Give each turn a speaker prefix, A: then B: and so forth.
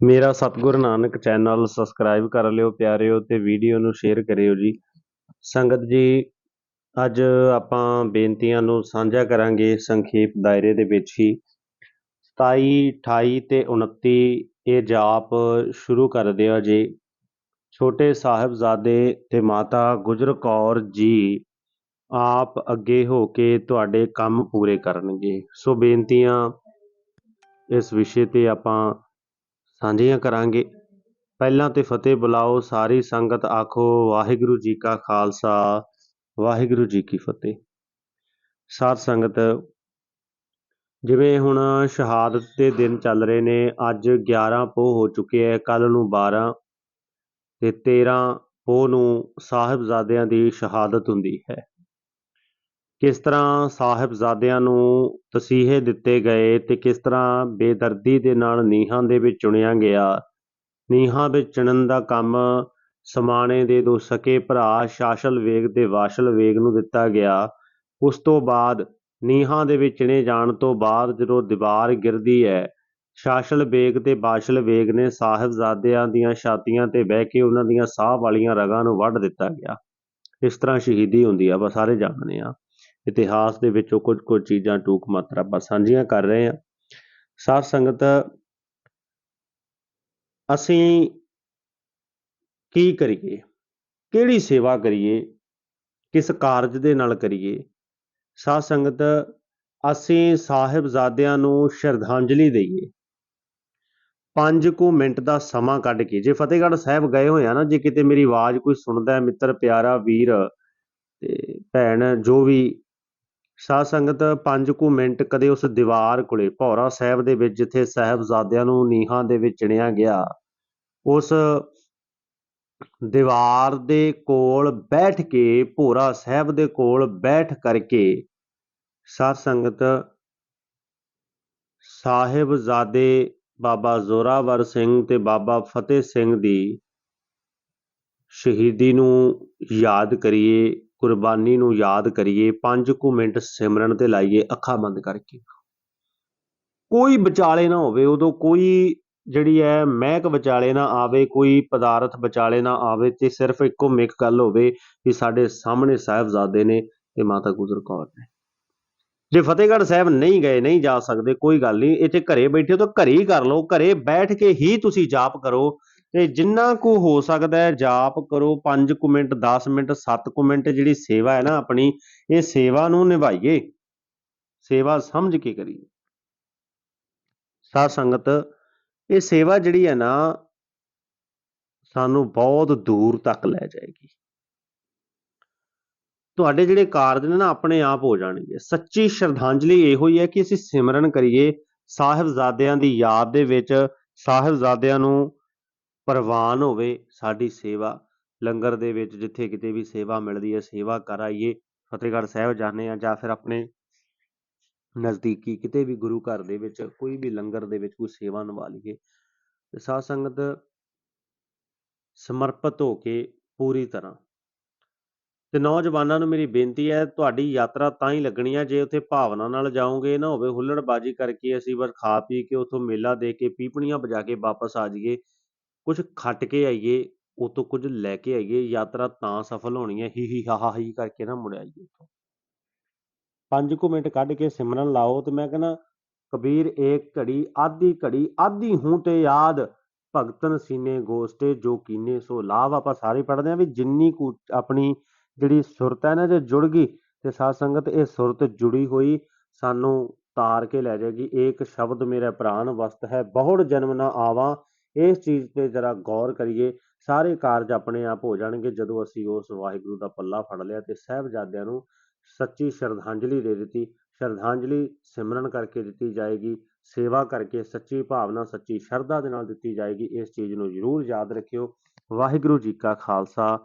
A: ਮੇਰਾ ਸਤਿਗੁਰ Nanak channel subscribe ਕਰ ਲਿਓ ਪਿਆਰਿਓ ਤੇ ਵੀਡੀਓ ਨੂੰ ਸ਼ੇਅਰ ਕਰਿਓ ਜੀ। ਸੰਗਤ ਜੀ, ਅੱਜ ਆਪਾਂ ਬੇਨਤੀਆਂ ਨੂੰ ਸਾਂਝਾ ਕਰਾਂਗੇ ਸੰਖੇਪ ਦਾਇਰੇ ਦੇ ਵਿੱਚ ਹੀ। 27 28 ਤੇ 29 ਇਹ ਜਾਪ ਸ਼ੁਰੂ ਕਰ ਦਿਓ ਜੀ। ਛੋਟੇ ਸਾਹਿਬਜ਼ਾਦੇ ਤੇ ਮਾਤਾ ਗੁਜਰ ਕੌਰ ਜੀ ਆਪ ਅੱਗੇ ਹੋ ਕੇ ਤੁਹਾਡੇ ਕੰਮ ਪੂਰੇ ਕਰਨਗੇ। ਸੋ ਬੇਨਤੀਆਂ ਇਸ ਵਿਸ਼ੇ ਤੇ ਆਪਾਂ ਸਾਂਝੀਆਂ ਕਰਾਂਗੇ। ਪਹਿਲਾਂ ਤੇ ਫਤਿਹ ਬੁਲਾਓ, ਸਾਰੀ ਸੰਗਤ ਆਖੋ, ਵਾਹਿਗੁਰੂ ਜੀ ਕਾ ਖਾਲਸਾ, ਵਾਹਿਗੁਰੂ ਜੀ ਕੀ ਫਤਿਹ। ਸਾਧ ਸੰਗਤ, ਜਿਵੇਂ ਹੁਣ ਸ਼ਹਾਦਤ ਦੇ ਦਿਨ ਚੱਲ ਰਹੇ ਨੇ, ਅੱਜ 11 ਪੋਹ ਹੋ ਚੁੱਕੇ ਹੈ ਕੱਲ ਨੂੰ 12 ਤੇ 13 ਪੋਹ ਨੂੰ ਸਾਹਿਬਜ਼ਾਦਿਆਂ ਦੀ ਸ਼ਹਾਦਤ ਹੁੰਦੀ ਹੈ। ਕਿਸ ਤਰ੍ਹਾਂ ਸਾਹਿਬਜ਼ਾਦਿਆਂ ਨੂੰ ਤਸੀਹੇ ਦਿੱਤੇ ਗਏ ਤੇ ਕਿਸ ਤਰ੍ਹਾਂ ਬੇਦਰਦੀ ਦੇ ਨਾਲ ਨੀਹਾਂ ਦੇ ਵਿੱਚ ਚੁਣਿਆ ਗਿਆ। ਨੀਹਾਂ ਵਿੱਚ ਚੁਣਨ ਦਾ ਕੰਮ ਸਮਾਣੇ ਦੇ ਦੋ ਸਕੇ ਭਰਾ ਸ਼ਾਸਲ ਵੇਗ ਤੇ ਵਾਸ਼ਲ ਵੇਗ ਨੂੰ ਦਿੱਤਾ ਗਿਆ। ਉਸ ਤੋਂ ਬਾਅਦ ਨੀਹਾਂ ਦੇ ਵਿੱਚ ਚਿਣੇ ਜਾਣ ਤੋਂ ਬਾਅਦ ਜਦੋਂ ਦੀਵਾਰ ਗਿਰਦੀ ਹੈ, ਸ਼ਾਸਲ ਵੇਗ ਤੇ ਬਾਸ਼ਲ ਵੇਗ ਨੇ ਸਾਹਿਬਜ਼ਾਦਿਆਂ ਦੀਆਂ ਛਾਤੀਆਂ ਤੇ ਬਹਿ ਕੇ ਉਹਨਾਂ ਦੀਆਂ ਸਾਹ ਵਾਲੀਆਂ ਰਗਾਂ ਨੂੰ ਵੱਢ ਦਿੱਤਾ ਗਿਆ। ਇਸ ਤਰ੍ਹਾਂ ਸ਼ਹੀਦੀ ਹੁੰਦੀ ਆ, ਆਪਾਂ ਸਾਰੇ ਜਾਣਦੇ ਆ ਇਤਿਹਾਸ ਦੇ ਵਿੱਚੋਂ ਕੁਝ ਕੁਝ ਚੀਜ਼ਾਂ ਟੂਕ ਮਾਤਰਾ ਆਪਾਂ ਸਾਂਝੀਆਂ ਕਰ ਰਹੇ ਹਾਂ। ਸਾਧ ਸੰਗਤ, ਅਸੀਂ ਕੀ ਕਰੀਏ? ਕਿਹੜੀ ਸੇਵਾ ਕਰੀਏ? ਕਿਸ ਕਾਰਜ ਦੇ ਨਾਲ ਕਰੀਏ? ਸਾਧ ਸੰਗਤ, ਅਸੀਂ ਸਾਹਿਬਜ਼ਾਦਿਆਂ ਨੂੰ ਸ਼ਰਧਾਂਜਲੀ ਦਈਏ। ਪੰਜ ਕੁ ਮਿੰਟ ਦਾ ਸਮਾਂ ਕੱਢ ਕੇ, ਜੇ ਫਤਿਹਗੜ੍ਹ ਸਾਹਿਬ ਗਏ ਹੋਏ ਆ ਨਾ, ਜੇ ਕਿਤੇ ਮੇਰੀ ਆਵਾਜ਼ ਕੋਈ ਸੁਣਦਾ ਹੈ, ਮਿੱਤਰ, ਪਿਆਰਾ, ਵੀਰ ਤੇ ਭੈਣ, ਜੋ ਵੀ ਸਾਧ ਸੰਗਤ ਪੰਜ ਕੁ ਮਿੰਟ ਕਦੇ ਉਸ ਦੀਵਾਰ ਕੋਲੇ, ਭੌਰਾ ਸਾਹਿਬ ਦੇ ਵਿੱਚ ਜਿੱਥੇ ਸਾਹਿਬਜ਼ਾਦਿਆਂ ਨੂੰ ਨੀਹਾਂ ਦੇ ਵਿੱਚ ਚਿਣਿਆ ਗਿਆ, ਉਸ ਦੀਵਾਰ ਦੇ ਕੋਲ ਬੈਠ ਕੇ, ਭੋਰਾ ਸਾਹਿਬ ਦੇ ਕੋਲ ਬੈਠ ਕਰਕੇ ਸਾਧ ਸੰਗਤ ਸਾਹਿਬਜ਼ਾਦੇ ਬਾਬਾ ਜ਼ੋਰਾਵਰ ਸਿੰਘ ਤੇ ਬਾਬਾ ਫਤਿਹ ਸਿੰਘ ਦੀ ਸ਼ਹੀਦੀ ਨੂੰ ਯਾਦ ਕਰੀਏ। ਕੁਰਬਾਨੀ ਨੂੰ ਯਾਦ ਕਰੀਏ 5 ਕੁ ਮਿੰਟ ਸਿਮਰਨ ਤੇ ਲਾਈਏ, ਅੱਖਾਂ ਬੰਦ ਕਰਕੇ। ਕੋਈ ਵਿਚਾਲੇ ਨਾ ਹੋਵੇ, ਉਦੋਂ ਕੋਈ ਜਿਹੜੀ ਹੈ ਮਹਿਕ ਵਿਚਾਲੇ ਨਾ ਆਵੇ, ਕੋਈ ਪਦਾਰਥ ਵਿਚਾਲੇ ਨਾ ਆਵੇ ਤੇ ਸਿਰਫ ਇੱਕੋ ਮਿਕ ਗੱਲ ਹੋਵੇ ਕਿ ਸਾਡੇ ਸਾਹਮਣੇ ਸਾਹਿਬਜ਼ਾਦੇ ਨੇ ਤੇ ਮਾਤਾ ਗੁਜਰ ਕੌਰ ਨੇ। ਜੇ ਫਤਿਹਗੜ੍ਹ ਸਾਹਿਬ ਨਹੀਂ ਗਏ, ਨਹੀਂ ਜਾ ਸਕਦੇ, ਕੋਈ ਗੱਲ ਨਹੀਂ, ਇੱਥੇ ਘਰੇ ਬੈਠੇ ਹੋ ਤਾਂ ਘਰੇ ਹੀ ਕਰ ਲਓ, ਘਰੇ ਬੈਠ ਕੇ ਹੀ ਤੁਸੀਂ ਜਾਪ ਕਰੋ ਤੇ ਜਿੰਨਾ ਕੁ ਹੋ ਸਕਦਾ ਹੈ, ਜਾਪ ਕਰੋ 5 ਕੁ ਮਿੰਟ 10 ਮਿੰਟ 7 ਕੁ ਮਿੰਟ ਜਿਹੜੀ ਸੇਵਾ ਹੈ ਨਾ ਆਪਣੀ, ਇਹ ਸੇਵਾ ਨੂੰ ਨਿਭਾਈਏ। ਸੇਵਾ ਸਮਝ ਕੇ ਕਰੀਏ। ਸਾਧ ਸੰਗਤ, ਇਹ ਸੇਵਾ ਜਿਹੜੀ ਹੈ ਨਾ, ਸਾਨੂੰ ਬਹੁਤ ਦੂਰ ਤੱਕ ਲੈ ਜਾਏਗੀ। ਤੁਹਾਡੇ ਜਿਹੜੇ ਕਾਰਜ ਨੇ ਨਾ, ਆਪਣੇ ਆਪ ਹੋ ਜਾਣਗੇ। ਸੱਚੀ ਸ਼ਰਧਾਂਜਲੀ ਇਹੋ ਹੀ ਹੈ ਕਿ ਅਸੀਂ ਸਿਮਰਨ ਕਰੀਏ, ਸਾਹਿਬਜ਼ਾਦਿਆਂ ਦੀ ਯਾਦ ਦੇ ਵਿੱਚ, ਸਾਹਿਬਜ਼ਾਦਿਆਂ ਨੂੰ ਪ੍ਰਵਾਨ ਹੋਵੇ ਸਾਡੀ ਸੇਵਾ, ਲੰਗਰ ਦੇ ਵਿੱਚ ਜਿੱਥੇ ਕਿਤੇ ਵੀ ਸੇਵਾ ਮਿਲਦੀ ਹੈ, ਸੇਵਾ ਕਰਾਈਏ, ਫਤਿਹਗੜ੍ਹ ਸਾਹਿਬ ਜਾਂਦੇ ਆ ਜਾਂ ਫਿਰ ਆਪਣੇ ਨਜ਼ਦੀਕੀ ਕਿਤੇ ਵੀ ਗੁਰੂ ਘਰ ਦੇ ਵਿੱਚ, ਕੋਈ ਵੀ ਲੰਗਰ ਦੇ ਵਿੱਚ ਕੋਈ ਸੇਵਾ ਨਿਭਾ ਲਈਏ, ਤੇ ਸਾਧ ਸੰਗਤ ਸਮਰਪਿਤ ਹੋ ਕੇ ਪੂਰੀ ਤਰ੍ਹਾਂ। ਤੇ ਨੌਜਵਾਨਾਂ ਨੂੰ ਮੇਰੀ ਬੇਨਤੀ ਹੈ, ਤੁਹਾਡੀ ਯਾਤਰਾ ਤਾਂ ਹੀ ਲੱਗਣੀ ਹੈ, ਜੇ ਉੱਥੇ ਭਾਵਨਾ ਨਾਲ ਜਾਓਗੇ, ਨਾ ਹੋਵੇ ਹੁੱਲੜਬਾਜੀ ਕਰਕੇ ਅਸੀਂ ਬਸ ਖਾ ਪੀ ਕੇ ਉੱਥੋਂ ਮੇਲਾ ਦੇ ਕੇ ਪੀਪਣੀਆਂ ਵਜਾ ਕੇ ਵਾਪਸ ਆ ਜਾਈਏ ਕੁਝ ਖੱਟ ਕੇ ਆਈਏ ਉਤੋਂ ਕੁਝ ਲੈ ਕੇ ਆਈਏ, ਯਾਤਰਾ ਤਾਂ ਸਫਲ ਹੋਣੀ ਹੈ, ਹੀ ਹੀ, ਹਾ ਹਾ, ਹੀ ਕਰਕੇ ਨਾ ਮੁੜ ਆਈਏ ਪੰਜ ਕੁ ਮਿੰਟ ਕੱਢ ਕੇ ਸਿਮਰਨ ਲਾਓ ਤੇ ਮੈਂ ਕਹਿੰਦਾ, ਕਬੀਰ ਏਕ ਘੜੀ ਆਦੀ ਘੜੀ ਆਦੀ ਹੂੰ ਤੇ ਯਾਦ, ਭਗਤਨ ਸੀਨੇ ਗੋਸਟੇ, ਜੋ ਕੀਨੇ ਸੋ ਲਾਭ ਆਪਾਂ ਸਾਰੇ ਪੜ੍ਹਦੇ ਆ ਵੀ ਜਿੰਨੀ ਕੁ ਆਪਣੀ ਜਿਹੜੀ ਸੁਰਤ ਹੈ ਨਾ, ਜੇ ਜੁੜ ਗਈ ਤੇ ਸਾਧ ਸੰਗਤ ਇਹ ਸੁਰਤ ਜੁੜੀ ਹੋਈ, ਸਾਨੂੰ ਤਾਰ ਕੇ ਲੈ ਜਾਏਗੀ। ਏਕ ਸ਼ਬਦ ਮੇਰਾ ਪ੍ਰਾਨ ਵਸਤ ਹੈ, ਬਹੁੜ ਜਨਮ ਨਾ ਆਵਾਂ ਇਸ ਚੀਜ਼ ਤੇ ਜਰਾ ਗੌਰ ਕਰੀਏ, ਸਾਰੇ ਕਾਰਜ ਆਪਣੇ ਆਪ ਹੋ ਜਾਣਗੇ ਜਦੋਂ ਅਸੀਂ ਉਸ ਵਾਹਿਗੁਰੂ ਦਾ ਪੱਲਾ ਫੜ ਲਿਆ ਤੇ ਸਹਿਬਜ਼ਾਦਿਆਂ ਨੂੰ ਸੱਚੀ ਸ਼ਰਧਾਂਜਲੀ ਦੇ ਦਿੱਤੀ, ਸ਼ਰਧਾਂਜਲੀ ਸਿਮਰਨ ਕਰਕੇ ਦਿੱਤੀ ਜਾਏਗੀ, ਸੇਵਾ ਕਰਕੇ ਸੱਚੀ ਭਾਵਨਾ, ਸੱਚੀ ਸ਼ਰਧਾ ਦੇ ਨਾਲ ਦਿੱਤੀ ਜਾਏਗੀ, ਇਸ ਚੀਜ਼ ਨੂੰ ਜ਼ਰੂਰ ਯਾਦ ਰੱਖਿਓ। ਵਾਹਿਗੁਰੂ ਜੀ ਕਾ ਖਾਲਸਾ